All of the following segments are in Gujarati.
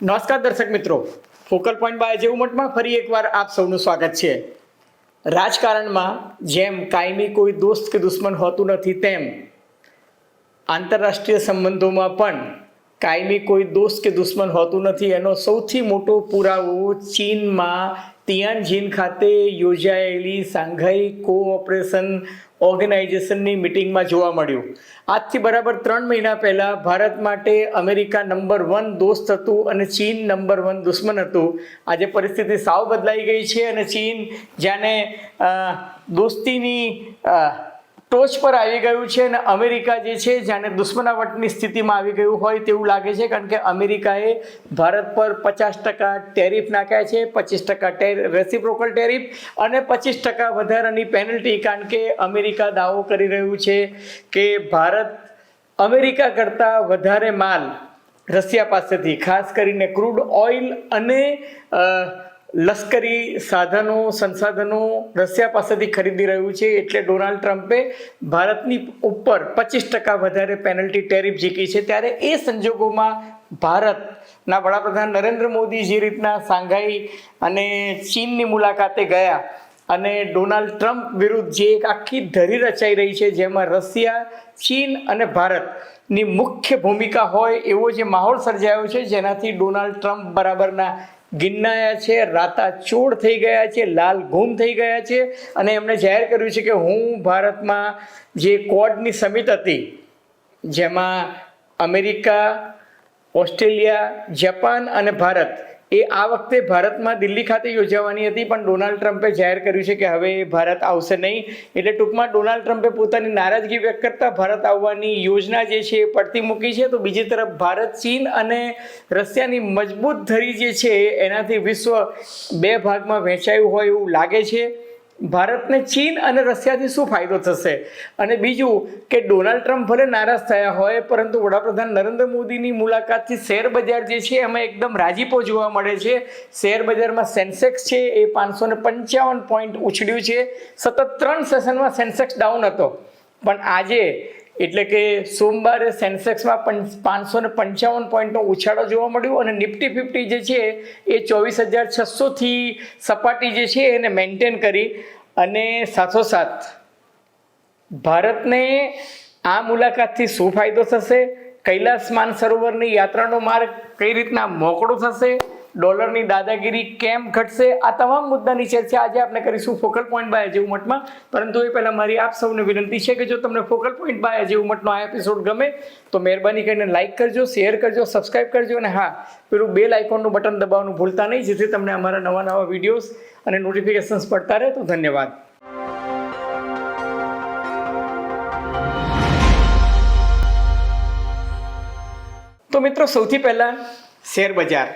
નમસ્કાર દર્શક મિત્રો. ફોકલ પોઈન્ટ બાય જેવું મઠમાં ફરી એકવાર આપ સૌનું સ્વાગત છે. રાજકારણમાં જેમ કાયમી કોઈ દોસ્ત કે દુશ્મન હોતું નથી તેમ આંતરરાષ્ટ્રીય સંબંધોમાં પણ કાયમી કોઈ દોસ્ત કે દુશ્મન હોતું નથી એનો સૌથી મોટો પુરાવો ચીનમાં તિયાનજિન ખાતે યોજાયેલી સાંઘાઈ કોઓપરેશન ઓર્ગેનાઇઝેશનની મિટિંગમાં જોવા મળ્યું. આજથી બરાબર ત્રણ મહિના પહેલાં ભારત માટે અમેરિકા નંબર વન દોસ્ત હતું અને ચીન નંબર વન દુશ્મન હતું. આજે પરિસ્થિતિ સાવ બદલાઈ ગઈ છે અને ચીન જાણે દોસ્તીની ટોચ પર આવી ગયું છે અને અમેરિકા જે છે, જાણે દુશ્મનાવટની સ્થિતિમાં આવી ગયું હોય તેવું લાગે છે, કારણ કે અમેરિકાએ ભારત પર પચાસ ટકા ટેરિફ નાખ્યા છે, પચીસ ટકા રેસિપ્રોકલ ટેરિફ અને પચીસ ટકા વધારાની પેનલ્ટી, કારણ કે અમેરિકા દાવો કરી રહ્યું છે કે ભારત અમેરિકા કરતાં વધારે માલ રશિયા પાસેથી, ખાસ કરીને ક્રૂડ ઓઇલ અને લશ્કરી સાધનો, સંસાધનો રશિયા પાસેથી ખરીદી રહ્યું છે એટલે ડોનાલ્ડ ટ્રમ્પે ભારતની ઉપર પચીસ ટકા વધારે પેનલ્ટી ટેરિફ જીકી છે. ત્યારે એ સંજોગોમાં ભારતના વડાપ્રધાન નરેન્દ્ર મોદી જે રીતના સાંઘાઈ અને ચીનની મુલાકાતે ગયા અને ડોનાલ્ડ ટ્રમ્પ વિરુદ્ધ જે એક આખી ધરી રચાઈ રહી છે, જેમાં રશિયા, ચીન અને ભારતની મુખ્ય ભૂમિકા હોય એવો જે માહોલ સર્જાયો છે, જેનાથી ડોનાલ્ડ ટ્રમ્પ બરાબરના ગિન્નાયા છે, રાતા ચોડ થઈ ગયા છે, લાલ ગુમ થઈ ગયા છે અને એમણે જાહેર કર્યું છે કે હું ભારતમાં જે કોડની સમિત હતી, જેમાં અમેરિકા, ઓસ્ટ્રેલિયા, જપાન અને ભારત એ આ વખતે ભારતમાં દિલ્હી ખાતે યોજાવાની હતી, પણ ડોનાલ્ડ ટ્રમ્પે જાહેર કર્યું છે કે હવે ભારત આવશે નહીં. એટલે ટૂંકમાં ડોનાલ્ડ ટ્રમ્પે પોતાની નારાજગી વ્યક્ત કરતા ભારત આવવાની યોજના જે છે એ પડતી મૂકી છે. તો બીજી તરફ ભારત, ચીન અને રશિયાની મજબૂત ધરી જે છે, એનાથી વિશ્વ બે ભાગમાં વહેંચાયું હોય એવું લાગે છે. ભારતને ચીન અને રશિયાથી શું ફાયદો થશે? અને બીજું કે ડોનાલ્ડ ટ્રમ્પ ભલે નારાજ થયા હોય, પરંતુ વડાપ્રધાન નરેન્દ્ર મોદીની મુલાકાતથી શેર બજાર જે છે, એમાં એકદમ રાજીપો જોવા મળે છે. શેર બજારમાં સેન્સેક્સ છે, એ પાંચસો ને પંચાવન પોઈન્ટ ઉછળ્યું છે. સતત ત્રણ સેશનમાં સેન્સેક્સ ડાઉન હતો. પણ આજે, એટલે કે સોમવારે સેન્સેક્સમાં પંચ પાંચસો ને પંચાવન પોઈન્ટનો ઉછાળો જોવા મળ્યો અને નિફ્ટી ફિફ્ટી જે છે, એ ચોવીસ હજાર છસોથી સપાટી જે છે, એને મેન્ટેન કરી. અને સાથોસાથ ભારતને આ મુલાકાતથી શું ફાયદો થશે? કૈલાસ માનસરોવરની યાત્રાનો માર્ગ કઈ રીતના મોકળો થશે? ડોલરની દાદાગીરી કેમ ઘટશે? આ તમામ મુદ્દાની ચર્ચા આજે આપણે કરીશું ફોકલ પોઈન્ટ બાય અજય ઉમટમાં પરંતુ એ પહેલાં મારી આપ સૌને વિનંતી છે કે જો તમને ફોકલ પોઈન્ટ બાય અજય ઉમટનો આ એપિસોડ ગમે, તો મહેરબાની કરીને લાઇક કરજો શેર કરજો સબસ્ક્રાઇબ કરજો, અને હા, પેલું બેલ આઇકોનનું બટન દબાવવાનું ભૂલતા નહીં, જેથી તમને અમારા નવા નવા વિડીયોઝ અને નોટિફિકેશન્સ પડતા રહે. તો ધન્યવાદ. તો મિત્રો, સૌથી પહેલાં શેર બજાર.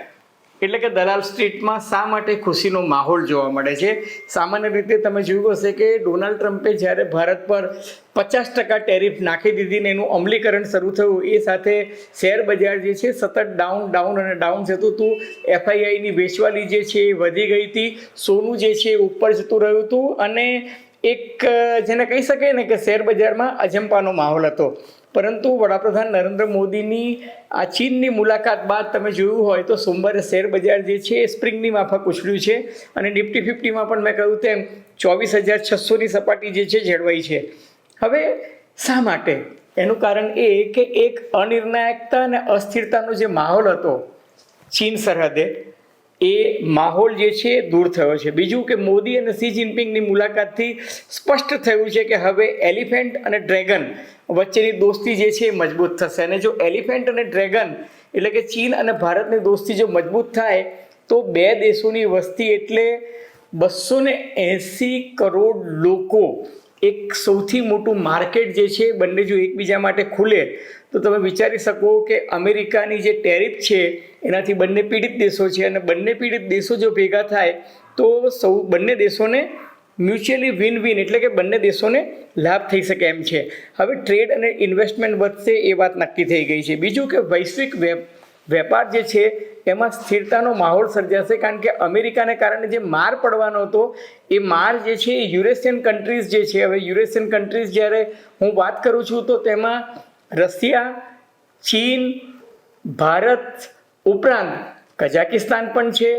એટલે કે દલાલ સ્ટ્રીટમાં શા માટે ખુશીનો માહોલ જોવા મળે છે? સામાન્ય રીતે તમે જોયું હશે કે ડોનાલ્ડ ટ્રમ્પે જ્યારે ભારત પર પચાસ ટકા ટેરિફ નાખી દીધી ને એનું અમલીકરણ શરૂ થયું, એ સાથે શેર બજાર જે છે સતત ડાઉન ડાઉન અને ડાઉન જતું હતું. એફઆઈઆઈની વેચવાલી જે છે એ વધી ગઈ હતી. સોનું જે છે એ ઉપર જતું રહ્યું હતું અને એક, જેને કહી શકાય ને કે શેર બજારમાં અજંપાનો માહોલ હતો. પરંતુ વડાપ્રધાન નરેન્દ્ર મોદીની આ ચીનની મુલાકાત બાદ તમે જોયું હોય તો સોમવારે શેર બજાર જે છે એ સ્પ્રિંગની માફક ઉછળ્યું છે અને નિફ્ટી ફિફ્ટીમાં પણ મેં કહ્યું તેમ ચોવીસ હજાર છસોની સપાટી જે છે જળવાઈ છે. હવે શા માટે? એનું કારણ એ કે એક અનિર્ણાયકતા અને અસ્થિરતાનો જે માહોલ હતો ચીન સરહદે એ માહોલ જે છે દૂર થયો છે. બીજું કે મોદી અને સી જિનપિંગની મુલાકાતથી સ્પષ્ટ થયું છે કે હવે એલિફેન્ટ અને ડ્રેગન વચ્ચેની દોસ્તી જે છે એ મજબૂત થશે. અને જો એલિફેન્ટ અને ડ્રેગન એટલે કે ચીન અને ભારતની દોસ્તી જો મજબૂત થાય, તો બે દેશોની વસ્તી એટલે બસો ને એંસી કરોડ લોકો એક સૌથી મોટું માર્કેટ જે છે બંને જો એકબીજા માટે ખુલે તો તમે વિચારી શકો કે અમેરિકાની જે ટેરિફ છે, એનાથી બંને પીડિત દેશો છે અને બંને પીડિત દેશો જો ભેગા થાય, તો સૌ, બંને દેશોને મ્યુચ્યુઅલી વિન વિન એટલે કે બંને દેશોને લાભ થઈ શકે એમ છે. હવે ટ્રેડ અને ઇન્વેસ્ટમેન્ટ વધશે એ વાત નક્કી થઈ ગઈ છે. બીજું કે વૈશ્વિક વેપ વેપાર જે છે, એમાં સ્થિરતાનો માહોલ સર્જાશે કારણ કે અમેરિકાને કારણે જે માર પડવાનો હતો, એ માર જે છે એ યુરેશિયન કન્ટ્રીઝ જે છે, હવે યુરેશિયન કન્ટ્રીઝ જ્યારે હું વાત કરું છું, તો તેમાં રશિયા, ચીન, ભારત ઉપરાંત કઝાકિસ્તાન પણ છે,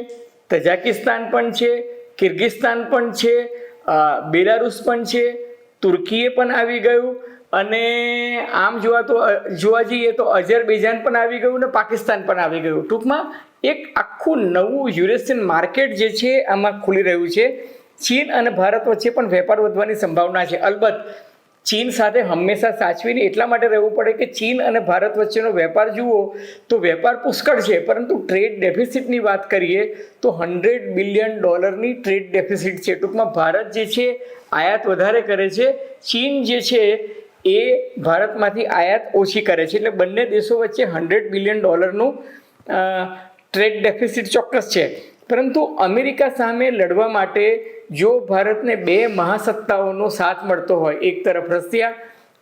તજાકિસ્તાન પણ છે, કિર્ગિસ્તાન પણ છે બેલારુસ પણ છે, તુર્કીએ પણ આવી ગયું અને આમ જોવા તો જોવા જઈએ તો અઝરબૈજાન પણ આવી ગયું ને પાકિસ્તાન પણ આવી ગયું. ટૂંકમાં એક આખું નવું યુરેશિયન માર્કેટ જે છે, આમાં ખુલી રહ્યું છે. ચીન અને ભારત વચ્ચે પણ વેપાર વધવાની સંભાવના છે. અલબત્ત ચીન સાથે હંમેશા સાચવીને એટલા માટે રહેવું પડે કે ચીન અને ભારત વચ્ચેનો વેપાર જુઓ તો વેપાર પુષ્કળ છે, પરંતુ ટ્રેડ ડેફિસિટની વાત કરીએ તો હંડ્રેડ બિલિયન ડોલરની ટ્રેડ ડેફિસિટ છે. ટૂંકમાં ભારત જે છે, આયાત વધારે કરે છે. ચીન જે છે, એ ભારતમાંથી આયાત ઓછી કરે છે. એટલે બંને દેશો વચ્ચે હંડ્રેડ બિલિયન ડોલરનું ટ્રેડ ડેફિસિટ ચોક્કસ છે. પરંતુ અમેરિકા સામે લડવા માટે જો ભારતને બે મહાસત્તાઓનો સાથ મળતો હોય, એક તરફ રશિયા,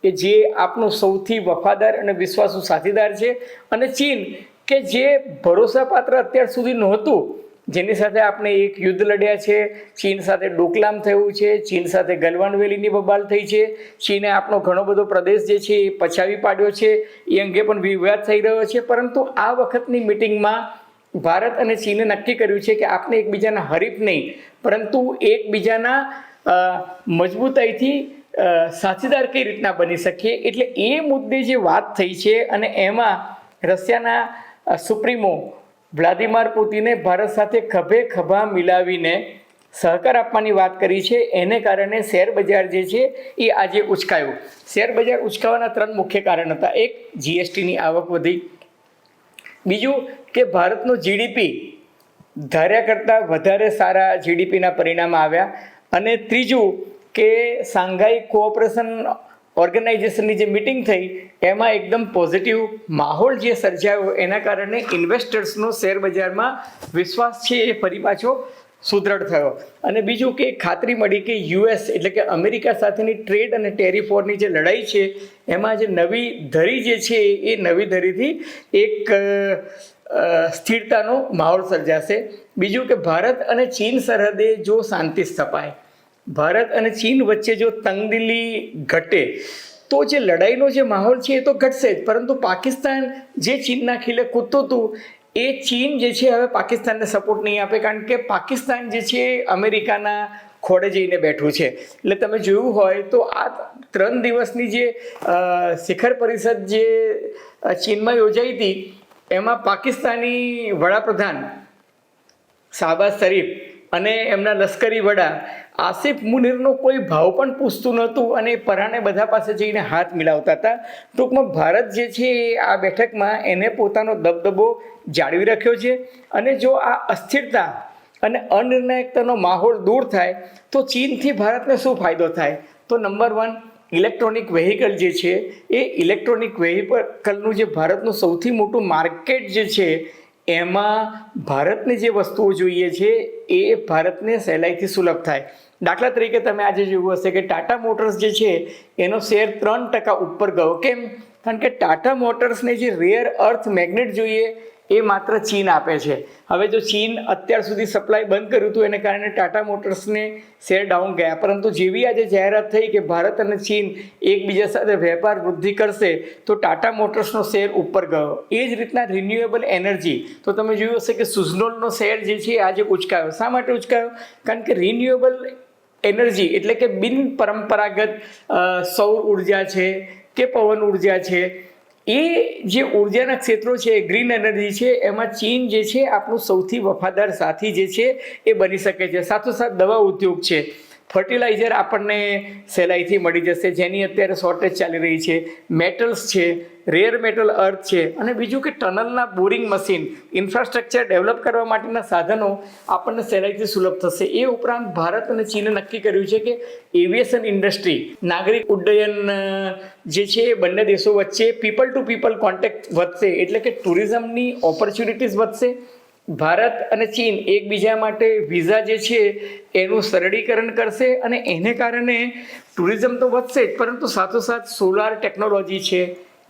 કે જે આપણું સૌથી વફાદાર અને વિશ્વાસુ સાથીદાર છે, અને ચીન, કે જે ભરોસાપાત્ર અત્યાર સુધી નહોતું, જેની સાથે આપણે એક યુદ્ધ લડ્યા છે, ચીન સાથે ડોકલામ થયું છે, ચીન સાથે ગલવાન વેલીની બબાલ થઈ છે, ચીને આપણો ઘણો બધો પ્રદેશ જે છે એ પછાવી પાડ્યો છે, એ અંગે પણ વિવાદ થઈ રહ્યો છે, પરંતુ આ વખતની મિટિંગમાં ભારત અને ચીને નક્કી કર્યું છે કે આપણે એકબીજાના હરીફ નહીં, પરંતુ એકબીજાના મજબૂતાઈથી સાથીદાર કઈ રીતના બની શકીએ? એટલે એ મુદ્દે જે વાત થઈ છે અને એમાં રશિયાના સુપ્રીમો વ્લાદિમાર પુતિને ભારત સાથે ખભે ખભા મિલાવીને સહકાર આપવાની વાત કરી છે. એને કારણે શેર બજાર જે છે એ આજે ઉચકાયું. શેર બજાર ઉચકાવાના ત્રણ મુખ્ય કારણ હતા. એક જીએસટીની આવક વધી. બીજું કે ભારતનું જીડીપી ધાર્યા કરતાં વધારે સારા જીડીપીના પરિણામ આવ્યા. અને ત્રીજું કે સાંઘાઈ કોઓપરેશન ઓર્ગેનાઇઝેશનની જે મિટિંગ થઈ, એમાં એકદમ પોઝિટિવ માહોલ જે સર્જાયો, એના કારણે ઇન્વેસ્ટર્સનો શેર બજારમાં વિશ્વાસ છે એ ફરી પાછો સુદૃઢ થયો. અને બીજું કે ખાતરી મળી કે યુએસ એટલે કે અમેરિકા સાથેની ટ્રેડ અને ટેરિફ વોરની જે લડાઈ છે, એમાં જે નવી ધરી જે છે એ નવી ધરીથી એક સ્થિરતાનો માહોલ સર્જાશે. બીજું કે ભારત અને ચીન સરહદે જો શાંતિ સ્થપાય, ભારત અને ચીન વચ્ચે જો તંગદિલી ઘટે, તો જે લડાઈનો જે માહોલ છે એ તો ઘટશે જ. પરંતુ પાકિસ્તાન જે ચીનના ખીલે કૂદતું હતું, એ ચીન જે છે હવે પાકિસ્તાનને સપોર્ટ નહીં આપે, કારણ કે પાકિસ્તાન જે છે અમેરિકાના ખોડે જઈને બેઠું છે. એટલે તમે જોયું હોય તો આ ત્રણ દિવસની જે શિખર પરિષદ જે ચીનમાં યોજાઈ હતી એમાં પાકિસ્તાની વડાપ્રધાન શાહબાઝ શરીફ અને એમના લશ્કરી વડા આસિફ મુનિરનો કોઈ ભાવ પણ પૂછતું નહોતું અને પરાણે બધા પાસે જઈને હાથ મિલાવતા હતા. ટૂંકમાં ભારત જે છે આ બેઠકમાં એને પોતાનો દબદબો જાળવી રાખ્યો છે અને જો આ અસ્થિરતા અને અનિર્ણાયકતાનો માહોલ દૂર થાય તો ચીનથી ભારતને શું ફાયદો થાય? તો નંબર વન ઇલેક્ટ્રોનિક વેહિકલ જે છે, એ ઇલેક્ટ્રોનિક વેહિકલનું જે ભારતનું સૌથી મોટું માર્કેટ જે છે, એમાં ભારતને જે વસ્તુઓ જોઈએ છે, એ ભારતને સહેલાઈથી સુલભ થાય. દાખલા તરીકે તમે આજે જોયું હશે કે ટાટા મોટર્સ જે છે, એનો શેર ત્રણ ટકા ઉપર ગયો. કેમ? કારણ કે ટાટા મોટર્સને જે રેર અર્થ મેગ્નેટ જોઈએ એ માત્ર ચીન આપે છે. હવે જો ચીન અત્યાર સુધી સપ્લાય બંધ કર્યું હતું, એને કારણે ટાટા મોટર્સને શેર ડાઉન ગયા. પરંતુ જેવી આજે જાહેરાત થઈ કે ભારત અને ચીન એકબીજા સાથે વેપાર વૃદ્ધિ કરશે, તો ટાટા મોટર્સનો શેર ઉપર ગયો. એ જ રીતના રિન્યુએબલ એનર્જી તો તમે જોયું હશે કે સુઝનોલનો શેર જે છે આજે ઉચકાયો. શા માટે ઉચકાયો? કારણ કે રિન્યુએબલ એનર્જી એટલે કે બિન પરંપરાગત સૌર ઊર્જા છે કે પવન ઊર્જા છે એ જે ઉર્જાના ક્ષેત્રો છે ગ્રીન એનર્જી છે, એમાં ચીન જે છે, આપણું સૌથી વફાદાર સાથી જે છે, એ બની શકે છે. સાથોસાથ દવા ઉદ્યોગ છે. ફર્ટિલાઇઝર આપણને સહેલાઈથી મળી જશે. જેની અત્યારે શોર્ટેજ ચાલી રહી છે. મેટલ્સ છે. રેર મેટલ અર્થ છે અને બીજું કે ટનલના બોરિંગ મશીન ઇન્ફ્રાસ્ટ્રક્ચર ડેવલપ કરવા માટેના સાધનો આપણને સહેલાઈથી સુલભ થશે. એ ઉપરાંત ભારત અને ચીને નક્કી કર્યું છે કે એવિએશન ઇન્ડસ્ટ્રી, નાગરિક ઉડ્ડયન જે છે એ બંને દેશો વચ્ચે પીપલ ટુ પીપલ કોન્ટેક્ટ વધશે એટલે કે ટુરિઝમની ઓપોર્ચ્યુનિટીઝ વધશે. ભારત અને ચીન એકબીજા માટે વિઝા જે છે એનું સરળીકરણ કરશે અને એને કારણે ટુરિઝમ તો વધશે જ, પરંતુ સાથોસાથ સોલાર ટેકનોલોજી છે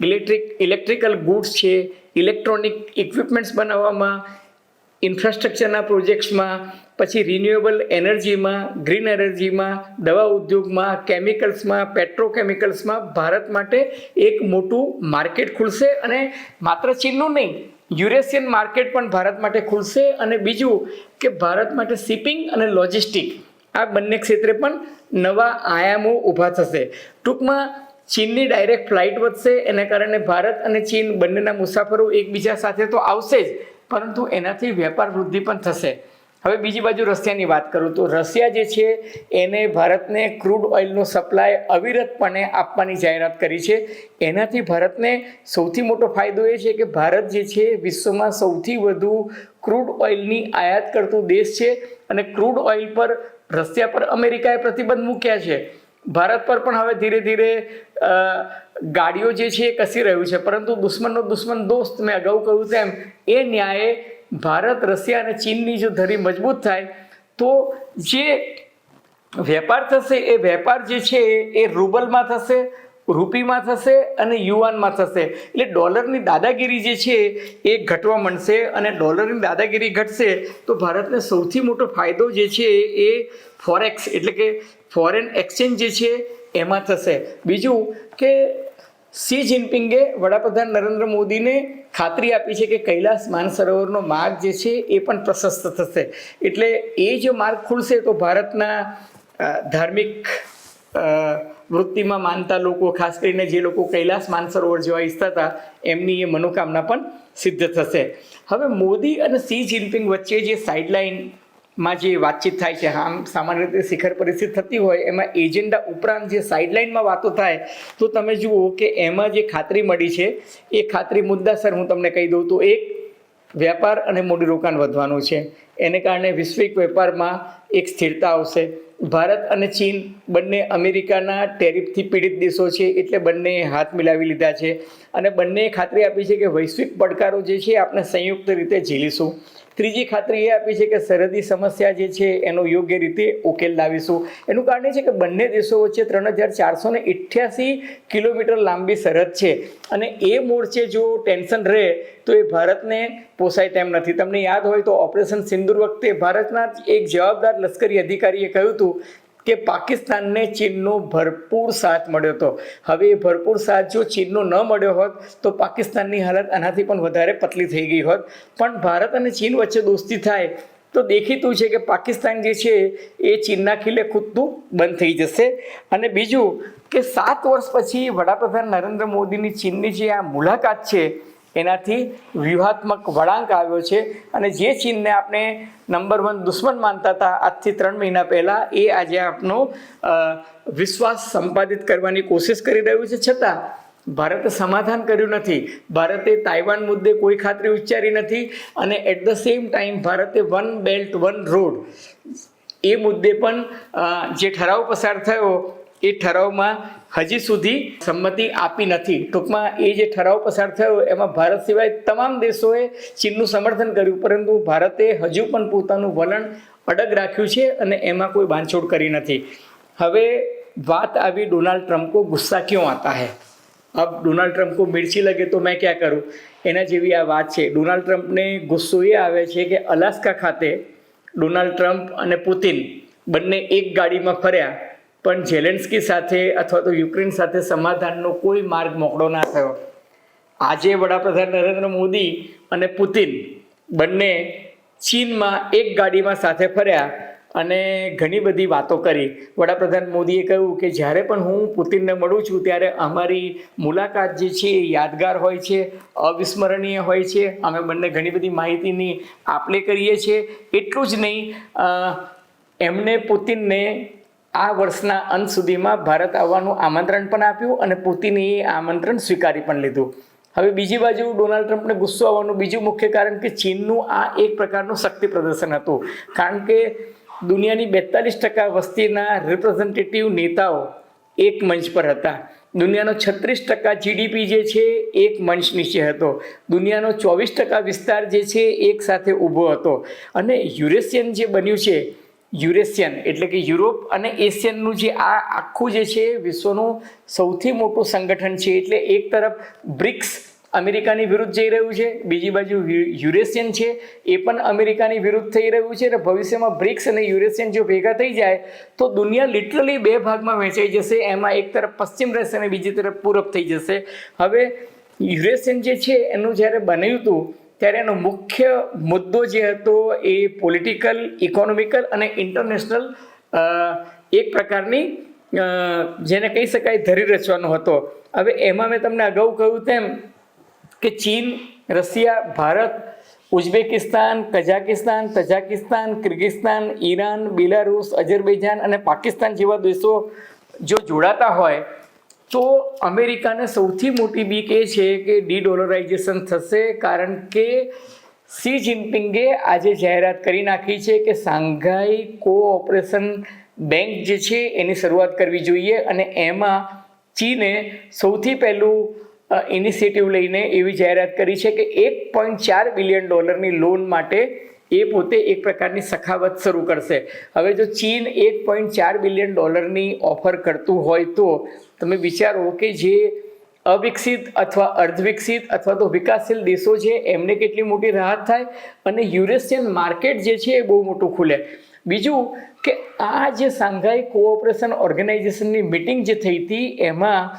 ઇલેક્ટ્રિક, ઇલેક્ટ્રિકલ ગુડ્સ છે, ઇલેક્ટ્રોનિક ઇક્વિપમેન્ટ્સ બનાવવામાં, ઇન્ફ્રાસ્ટ્રક્ચરના પ્રોજેક્ટ્સમાં, પછી રિન્યુએબલ એનર્જીમાં, ગ્રીન એનર્જીમાં, દવા ઉદ્યોગમાં, કેમિકલ્સમાં, પેટ્રોકેમિકલ્સમાં ભારત માટે એક મોટું માર્કેટ ખુલશે અને માત્ર ચીનનું નહીં, યુરેશિયન માર્કેટ પણ ભારત માટે ખુલશે અને બીજું કે ભારત માટે શિપિંગ અને લોજિસ્ટિક આ બંને ક્ષેત્રે પણ નવા આયામો ઊભા થશે. ટૂંકમાં ચીનની ડાયરેક્ટ ફ્લાઇટ વધશે, એના કારણે ભારત અને ચીન બંનેના મુસાફરો એકબીજા સાથે તો આવશે જ, પરંતુ એનાથી વેપાર વૃદ્ધિ પણ થશે. હવે બીજી બાજુ રશિયાની વાત કરું તો રશિયા જે છે, એને ભારતને ક્રૂડ ઓઇલનો સપ્લાય અવિરતપણે આપવાની જાહેરાત કરી છે. એનાથી ભારતને સૌથી મોટો ફાયદો એ છે કે ભારત જે છે, વિશ્વમાં સૌથી વધુ ક્રૂડ ઓઇલની આયાત કરતું દેશ છે અને ક્રૂડ ઓઇલ પર રશિયા પર અમેરિકાએ પ્રતિબંધ મૂક્યા છે. ભારત પર પણ હવે ધીરે ધીરે ગાડીઓ જે છે એ કસી રહ્યું છે. પરંતુ દુશ્મનનો દુશ્મન દોસ્ત મેં અગાઉ કહ્યું તેમ, એ ન્યાયે ભારત, રશિયા અને ચીનની જો ધરી મજબૂત થાય, તો જે વેપાર થશે, એ વેપાર જે છે એ રૂબલમાં થશે, રૂપીમાં થશે અને યુવાનમાં થશે. એટલે ડોલરની દાદાગીરી જે છે એ ઘટવા માંડશે અને ડોલરની દાદાગીરી ઘટશે, તો ભારતને સૌથી મોટો ફાયદો જે છે એ ફોરેક્સ એટલે કે ફોરેન એક્સચેન્જ જે છે, એમાં થશે. બીજું કે સી જિનપિંગે વડાપ્રધાન નરેન્દ્ર મોદીને ખાતરી આપી છે કે કૈલાસ માનસરોવરનો માર્ગ જે છે, એ પણ પ્રશસ્ત થશે. એટલે એ જો માર્ગ ખુલશે તો ભારતના ધાર્મિક વૃત્તિમાં માનતા લોકો, ખાસ કરીને જે લોકો કૈલાસ માનસરોવર જોવા ઈચ્છતા હતા, એમની એ મનોકામના પણ સિદ્ધ થશે. હવે મોદી અને સી જિનપિંગ વચ્ચે જે સાઇડલાઇનમાં જે વાતચીત થાય છે, આમ સામાન્ય રીતે શિખર પરિસ્થિતિ થતી હોય, એમાં એજન્ડા ઉપરાંત જે સાઇડલાઇનમાં વાતો થાય, તો તમે જુઓ કે એમાં જે ખાતરી મળી છે, એ ખાતરી મુદ્દાસર હું તમને કહી દઉં તો એક, વેપાર અને મૂડીરોકાણ વધવાનું છે. એને કારણે વૈશ્વિક વેપારમાં એક સ્થિરતા આવશે. ભારત અને ચીન બંને અમેરિકાના ટેરિફથી પીડિત દેશો છે, એટલે બંને હાથ મિલાવી લીધા છે. અને બંનેએ ખાતરી આપી છે કે વૈશ્વિક પડકારો જે છે આપણે સંયુક્ત રીતે ઝીલીશું. ત્રીજી ખાતરી એ આપી છે કે સરહદી સમસ્યા જે છે એનો યોગ્ય રીતે ઉકેલ લાવીશું. એનું કારણ એ છે કે બંને દેશો વચ્ચે ત્રણ હજાર ચારસો ને ઇઠ્યાસી કિલોમીટર લાંબી સરહદ છે અને એ મોરચે જો ટેન્શન રહે તો એ ભારતને પોસાય તેમ નથી. તમને યાદ હોય તો ઓપરેશન સિંદૂર વખતે ભારતના એક જવાબદાર લશ્કરી અધિકારીએ કહ્યું હતું કે પાકિસ્તાનને ચીનનો ભરપૂર સાથ મળ્યો હતો. હવે એ ભરપૂર સાથ જો ચીનનો ન મળ્યો હોત, તો પાકિસ્તાનની હાલત આનાથી પણ વધારે પતલી થઈ ગઈ હોત. પણ ભારત અને ચીન વચ્ચે દોસ્તી થાય, તો દેખીતું છે કે પાકિસ્તાન જે છે, એ ચીનના ખીલે ખૂદતું બંધ થઈ જશે. અને બીજું કે સાત વર્ષ પછી વડાપ્રધાન નરેન્દ્ર મોદીની ચીનની જે આ મુલાકાત છે એનાથી વ્યૂહાત્મક વળાંક આવ્યો છે. અને જે ચીનને આપણે નંબર વન દુશ્મન માનતા હતા, આજથી ત્રણ મહિના પહેલાં, એ આજે આપનો વિશ્વાસ સંપાદિત કરવાની કોશિશ કરી રહ્યું છે. છતાં, ભારતે સમાધાન કર્યું નથી. ભારતે તાઇવાન મુદ્દે કોઈ ખાતરી ઉચ્ચારી નથી અને એટ ધ સેમ ટાઈમ ભારતે વન બેલ્ટ, વન રોડ, એ મુદ્દે પણ જે ઠરાવ પસાર થયો એ ઠરાવમાં હજી સુધી સંમતિ આપી નથી. ટૂંકમાં એ જે ઠરાવ પસાર થયો, એમાં ભારત સિવાય તમામ દેશોએ ચીનનું સમર્થન કર્યું, પરંતુ ભારતે હજુ પણ પોતાનું વલણ અડગ રાખ્યું છે અને એમાં કોઈ બાંધછોડ કરી નથી. હવે વાત આવી ડોનાલ્ડ ટ્રમ્પ કો ગુસ્સા ક્યો आता है અબ ડોનાલ્ડ ટ્રમ્પ કો મિર્ચી લગે તો મેં ક્યાં કરું? એના જેવી આ વાત છે. ડોનાલ્ડ ટ્રમ્પને ગુસ્સો એ આવે છે કે અલાસ્કા ખાતે ડોનાલ્ડ ટ્રમ્પ અને પુતિન બંને એક ગાડીમાં ફર્યા. પણ ઝેલેન્સ્કી સાથે અથવા તો યુક્રેન સાથે સમાધાનનો કોઈ માર્ગ મોકળો ના થયો. આજે વડાપ્રધાન નરેન્દ્ર મોદી અને પુતિન બંને ચીનમાં એક ગાડીમાં સાથે ફર્યા અને ઘણી બધી વાતો કરી. વડાપ્રધાન મોદીએ કહ્યું કે, જ્યારે પણ હું પુતિનને મળું છું, ત્યારે અમારી મુલાકાત જે છે એ યાદગાર હોય છે, અવિસ્મરણીય હોય છે. અમે બંને ઘણી બધી માહિતીની આપલે કરીએ છીએ. એટલું જ નહીં એમને પુતિનને આ વર્ષના અંત સુધીમાં ભારત આવવાનું આમંત્રણ પણ આપ્યું અને પુતિને એ આમંત્રણ સ્વીકારી પણ લીધું. હવે બીજી બાજુ ડોનાલ્ડ ટ્રમ્પને ગુસ્સો આવવાનું બીજું મુખ્ય કારણ કે ચીનનું આ એક પ્રકારનું શક્તિ પ્રદર્શન હતું. કારણ કે દુનિયાની બેતાલીસ ટકા વસ્તીના રિપ્રેઝેન્ટેટિવ નેતાઓ એક મંચ પર હતા. દુનિયાનો છત્રીસ ટકા જીડીપી જે છે એક મંચ નીચે હતો. દુનિયાનો ચોવીસ ટકા વિસ્તાર જે છે એક સાથે ઊભો હતો. અને યુરેશિયન જે બન્યું છે યુરેશિયન, એટલે કે યુરોપ અને એશિયનનું જે આ આખું જે છે વિશ્વનું સૌથી મોટું સંગઠન છે, એટલે એક તરફ બ્રિક્સ અમેરિકાની વિરુદ્ધ જઈ રહ્યું છે, બીજી બાજુ યુરેશિયન છે, એ પણ અમેરિકાની વિરુદ્ધ થઈ રહ્યું છે, અને ભવિષ્યમાં બ્રિક્સ અને યુરેશિયન જો ભેગા થઈ જાય, તો દુનિયા લિટરલી બે ભાગમાં વહેંચાઈ જશે, એમાં એક તરફ પશ્ચિમ રહેશે અને બીજી તરફ પૂરબ થઈ જશે. હવે યુરેશિયન જે છે, એનું જ્યારે બન્યું હતું ત્યારે એનો મુખ્ય મુદ્દો જે હતો એ પોલિટિકલ ઇકોનોમિકલ અને ઇન્ટરનેશનલ એક પ્રકારની જેને કહી શકાય ધરી રચવાનો હતો. હવે એમાં મેં તમને અગાઉ કહ્યું તેમ કે ચીન, Russia, Bharat, Uzbekistan, Kazakhstan, Tajikistan, Kyrgyzstan, Iran, Belarus, Azerbaijan અને પાકિસ્તાન જેવા દેશો જો જોડાતા હોય તો અમેરિકાને સૌથી મોટી બીક એ છે કે ડી ડોલરાઇઝેશન થશે કારણ કે સી જિનપિંગે આજે જાહેરાત કરી નાખી છે કે સાંઘાઈ કોઓપરેશન બેંક જે છે એની શરૂઆત કરવી જોઈએ અને એમાં ચીને સૌથી પહેલું ઇનિશિયેટિવ લઈને એવી જાહેરાત કરી છે કે એક પોઈન્ટ ચાર બિલિયન ડોલરની લોન માટે એ પોતે એક પ્રકારની સખાવત શરૂ કરશે. હવે જો ચીન એક પોઈન્ટ ચાર બિલિયન ડોલરની ઓફર કરતું હોય તો તમે વિચારો કે જે અવિકસિત અથવા અર્ધવિકસિત અથવા તો વિકાસશીલ દેશો છે, એમને કેટલી મોટી રાહત થાય અને યુરેશિયન માર્કેટ જે છે એ બહુ મોટું ખુલે. બીજું કે આ જે સાંઘાઈ કોઓપરેશન ઓર્ગેનાઇઝેશનની મિટિંગ જે થઈ હતી, એમાં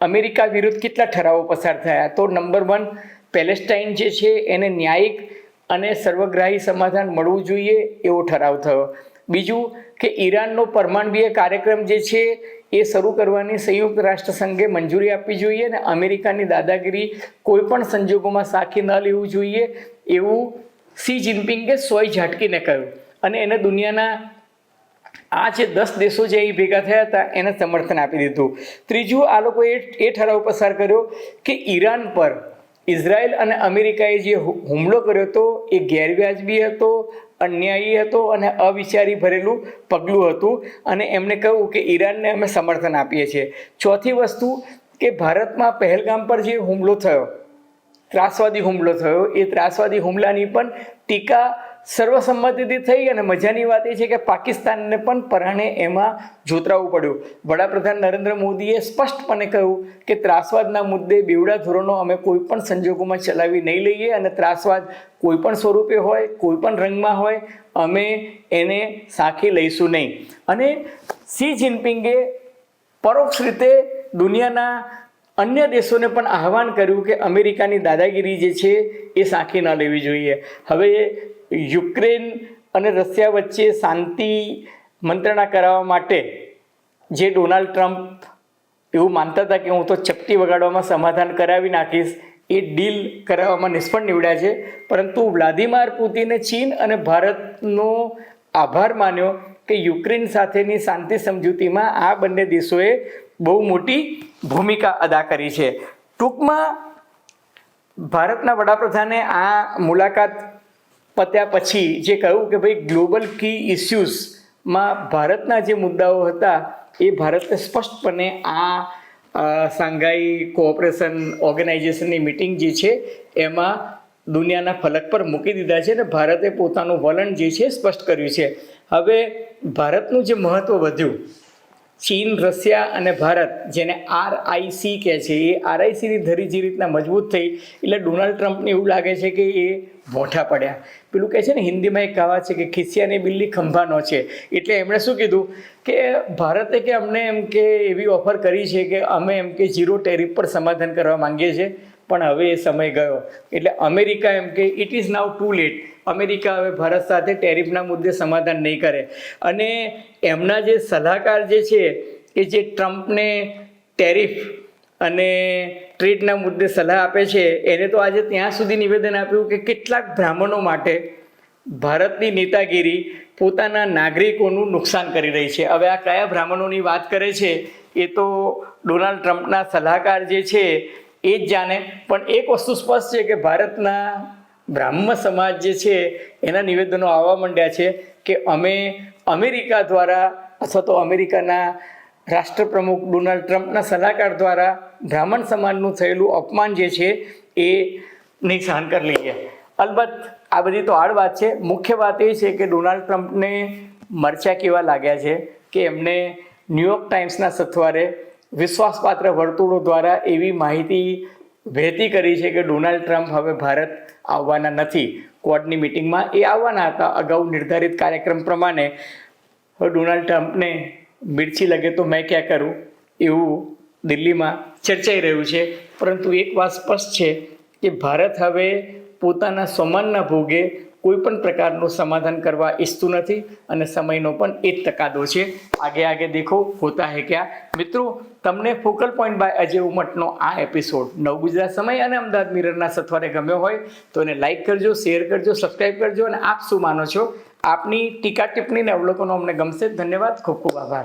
અમેરિકા વિરુદ્ધ કેટલા ઠરાવો પસાર થયા? તો નંબર વન, પેલેસ્ટાઇન જે છે એને ન્યાયિક અને સર્વગ્રાહી સમાધાન મળવું જોઈએ એવો ઠરાવ થયો. બીજું કે ઈરાનનો પરમાણવીય કાર્યક્રમ જે છે એ શરૂ કરવાની સંયુક્ત રાષ્ટ્ર સંઘે મંજૂરી આપવી જોઈએ અને અમેરિકાની દાદાગીરી કોઈ પણ સંજોગોમાં સાખી ન લેવું જોઈએ એવું સી જિનપિંગે સોય ઝાટકીને કહ્યું. અને એને દુનિયાના આ જે દસ દેશો જે અહીં ભેગા થયા હતા, એને સમર્થન આપી દીધું. ત્રીજું, આ લોકોએ એ ઠરાવ પસાર કર્યો કે ઈરાન પર ઇઝરાયલ અને અમેરિકાએ જે હુમલો કર્યો હતો, એ ગેરવ્યાજબી હતો અન્યાયી હતો અને અવિચારી ભરેલું પગલું હતું અને એમણે કહ્યું કે ઈરાનને અમે સમર્થન આપીએ છીએ. ચોથી વસ્તુ કે ભારતમાં પહેલગામ પર જે હુમલો થયો, ત્રાસવાદી હુમલો થયો, એ ત્રાસવાદી હુમલાની પણ ટીકા સર્વસંમતિથી થઈ અને મજાની વાત એ છે કે પાકિસ્તાનને પણ પરાણે એમાં જોતરાવું પડ્યું. વડાપ્રધાન નરેન્દ્ર મોદીએ સ્પષ્ટપણે કહ્યું કે ત્રાસવાદના મુદ્દે બેવડા ધોરણો અમે કોઈ પણ સંજોગોમાં ચલાવી નહીં લઈએ અને ત્રાસવાદ કોઈ પણ સ્વરૂપે હોય, કોઈ પણ રંગમાં હોય, અમે એને સાખી લઈશું નહીં. અને સી જિનપિંગે પરોક્ષ રીતે દુનિયાના અન્ય દેશોને પણ આહવાન કર્યું કે અમેરિકાની દાદાગીરી જે છે એ સાંખી ન લેવી જોઈએ. હવે યુક્રેન અને રશિયા વચ્ચે શાંતિ મંત્રણા કરાવવા માટે જે ડોનાલ્ડ ટ્રમ્પ એવું માનતા હતા કે હું તો ચપટી વગાડવામાં સમાધાન કરાવી નાખીશ, એ ડીલ કરાવવામાં નિષ્ફળ નીવડ્યા છે. પરંતુ વ્લાદિમાર પુતિને ચીન અને ભારતનો આભાર માન્યો કે યુક્રેન સાથેની શાંતિ સમજૂતીમાં આ બંને દેશોએ બહુ મોટી ભૂમિકા અદા કરી છે. ટૂંકમાં ભારતના વડાપ્રધાને આ મુલાકાત પત્યા પછી જે કહ્યું કે ભાઈ ગ્લોબલ કી ઇસ્યુઝમાં ભારતના જે મુદ્દાઓ હતા એ ભારતે સ્પષ્ટપણે આ સાંઘાઈ કોઓપરેશન ઓર્ગેનાઇઝેશનની મિટિંગ જે છે એમાં દુનિયાના ફલક પર મૂકી દીધા છે અને ભારતે પોતાનું વલણ જે છે સ્પષ્ટ કર્યું છે. હવે ભારતનું જે મહત્ત્વ વધ્યું ચીન, રશિયા અને ભારત, જેને આર આઈસી કહે છે. એ આરઆઈસીની ધરી જે રીતના મજબૂત થઈ, એટલે ડોનાલ્ડ ટ્રમ્પને એવું લાગે છે કે એ મોટા પડ્યા. પેલું કહે છે ને, હિન્દીમાં એક કહાવત છે કે ખિસ્યાની બિલ્લી ખંભાનો છે. એટલે એમણે શું કીધું? કે ભારતે કે અમને એમ કે એવી ઓફર કરી છે કે અમે એમ કે ઝીરો ટેરિફ પર સમાધાન કરવા માંગીએ છીએ. પણ હવે એ સમય ગયો. એટલે અમેરિકા એમ કે it is now too late America હવે ભારત સાથે ટેરિફના મુદ્દે સમાધાન નહીં કરે. અને એમના જે સલાહકાર જે છે, એ જે ટ્રમ્પને ટેરિફ અને ટ્રેડના મુદ્દે સલાહ આપે છે, એને તો આજે ત્યાં સુધી નિવેદન આપ્યું કે કેટલાક બ્રાહ્મણો માટે ભારતની નેતાગીરી પોતાના નાગરિકોનું નુકસાન કરી રહી છે. હવે આ કયા બ્રાહ્મણોની વાત કરે છે, એ તો ડોનાલ્ડ ટ્રમ્પના સલાહકાર જે છે એ જ જાણે. પણ એક વસ્તુ સ્પષ્ટ છે કે ભારતના બ્રાહ્મ સમાજ જે છે, એના નિવેદનો આવવા માંડ્યા છે કે અમે અમેરિકા દ્વારા અથવા તો અમેરિકાના રાષ્ટ્રપ્રમુખ ડોનાલ્ડ ટ્રમ્પના સલાહકાર દ્વારા બ્રાહ્મણ સમાજનું થયેલું અપમાન જે છે, એ નહીં સહન કરી લઈએ. અલબત્ત, આ બધી તો આડ વાત છે. મુખ્ય વાત એ છે કે ડોનાલ્ડ ટ્રમ્પને મરચા કેવા લાગ્યા છે કે એમને ન્યુયોર્ક ટાઈમ્સના સથવારે વિશ્વાસપાત્ર વર્તુળો દ્વારા એવી માહિતી વહેતી કરી છે કે ડોનાલ્ડ ટ્રમ્પ હવે ભારત આવવાના નથી. કોર્ટની મિટિંગમાં એ આવવાના હતા. અગાઉ નિર્ધારિત કાર્યક્રમ પ્રમાણે ડોનાલ્ડ ટ્રમ્પને મિર્ચી લગે તો મેં ક્યાં કરું? એવું દિલ્હીમાં ચર્ચાઈ રહ્યું છે. પરંતુ એક વાત સ્પષ્ટ છે કે ભારત હવે પોતાના સમાનના ભોગે કોઈ પણ પ્રકારનું સમાધાન કરવા ઈચ્છતું નથી અને સમયનો પણ એ જ તકાદો છે. આગે આગે દેખો, હોતા હે ક્યાં? મિત્રો તમને ફોકલ પોઈન્ટ બાય અજય ઉમટનો આ એપિસોડ નવ ગુજરાત સમય અને અમદાવાદ મિરરના સથવારે ગમ્યો હોય તો એને લાઈક કરજો શેર કરજો સબસ્ક્રાઈબ કરજો અને આપ શું માનો છો? આપની ટીકા ટિપ્પણી અને અવલોકનો અમને ગમશે. ધન્યવાદ. ખૂબ ખૂબ આભાર.